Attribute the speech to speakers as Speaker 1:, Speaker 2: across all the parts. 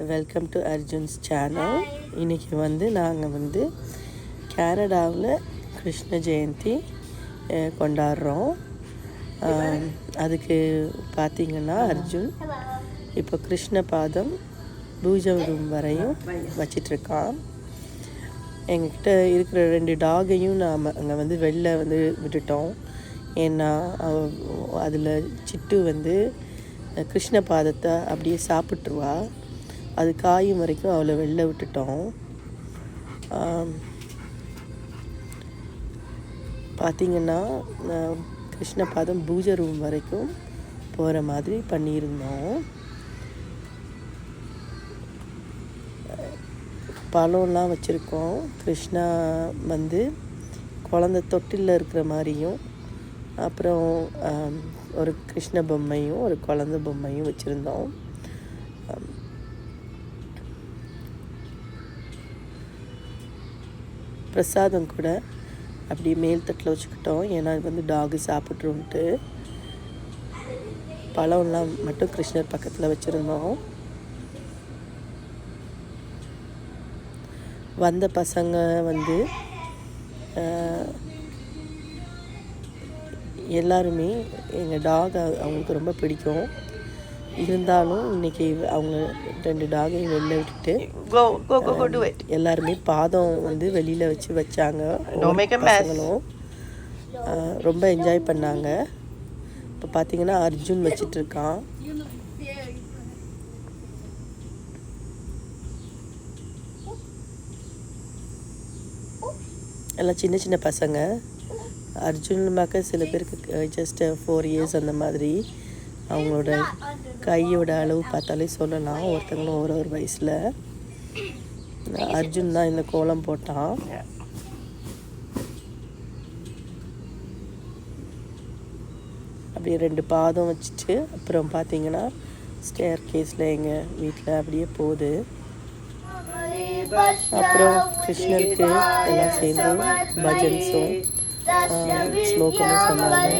Speaker 1: Welcome to Arjun's channel இன்றைக்கி வந்து நாங்கள் வந்து கேனடாவில் கிருஷ்ண ஜெயந்தி கொண்டாடுறோம். அதுக்கு பார்த்திங்கன்னா அர்ஜுன் இப்போ கிருஷ்ண பாதம் பூஜை ரூம் வரையும் வச்சிட்ருக்கான். எங்ககிட்ட இருக்கிற ரெண்டு டாகையும் நாம் அங்கே வந்து வெளில வந்து விட்டுட்டோம். ஏன்னா அதில் சிட்டு வந்து கிருஷ்ண பாதத்தை அப்படியே சாப்பிட்ருவா. அது காயும் வரைக்கும் அவளை வெளில விட்டுட்டோம். பார்த்திங்கன்னா பார்த்தீங்கன்னா கிருஷ்ண பாதம் பூஜை ரூம் வரைக்கும் போகிற மாதிரி பண்ணியிருந்தோம். பழம்லாம் வச்சுருக்கோம். கிருஷ்ணா வந்து குழந்த தொட்டிலில் இருக்கிற மாதிரியும் அப்புறம் ஒரு கிருஷ்ண பொம்மையும் ஒரு குழந்த பொம்மையும் வச்சுருந்தோம். பிரசாதம் கூட அப்படியே மேல் தட்டில் வச்சுக்கிட்டோம். ஏன்னா அது வந்து டாகு சாப்பிட்ருன்ட்டு. பழம்லாம் மட்டும் கிருஷ்ணர் பக்கத்தில் வச்சுருந்தோம். வந்த பசங்க வந்து எல்லாருமே எங்கள் டாக் அவங்களுக்கு ரொம்ப பிடிக்கும். இருந்தாலும் இன்னைக்கு அவங்க ரெண்டு டாகையும் வெளில விட்டுட்டு. எல்லாருமே பாதம் வந்து வெளியில் வச்சு வச்சாங்க. பசங்களும். ரொம்ப என்ஜாய் பண்ணாங்க. இப்போ பார்த்தீங்கன்னா அர்ஜுன் வச்சிட்டு இருக்கான் எல்லாம் சின்ன சின்ன பசங்க. அர்ஜுன் பார்க்க சில பேருக்கு ஜஸ்ட் ஃபோர் இயர்ஸ் அந்த மாதிரி. அவங்களோட கையோட அளவு பார்த்தாலே சொல்லலாம். ஒருத்தங்களும் ஒரு ஒரு வயசில். அர்ஜுன் தான் இந்த கோலம் போட்டான். அப்படியே ரெண்டு பாதம் வச்சுட்டு அப்புறம் பார்த்தீங்கன்னா ஸ்டேர் கேஸில் எங்கள் வீட்டில் அப்படியே போகுது. அப்புறம் கிருஷ்ணருக்கு எல்லாம் சேர்ந்து பஜன்ஸும் ஸ்லோகமும் சொன்னாங்க.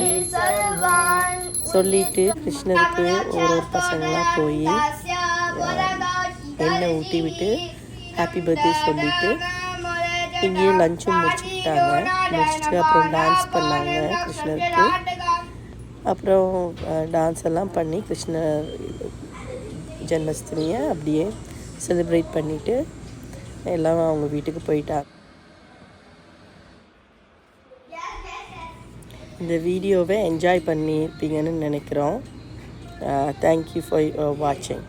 Speaker 1: சொல்லிட்டு கிருஷ்ணருக்கு ஒரு ஒரு பசங்களாக போய் எண்ணெய் ஊட்டி விட்டு ஹாப்பி பர்த்டே சொல்லிட்டு இங்கேயும் லஞ்சும் முடிச்சுக்கிட்டாங்க. முடிச்சுட்டு அப்புறம் டான்ஸ் பண்ணாங்க கிருஷ்ணருக்கு. அப்புறம் டான்ஸ் எல்லாம் பண்ணி கிருஷ்ணர் ஜென்மஸ்தினியை அப்படியே செலிப்ரேட் பண்ணிவிட்டு எல்லாம் அவங்க வீட்டுக்கு போயிட்டாங்க. இந்த வீடியோவை என்ஜாய் பண்ணியிருப்பீங்கன்னு நினைக்கிறோம். தேங்க்யூ ஃபார் வாட்சிங்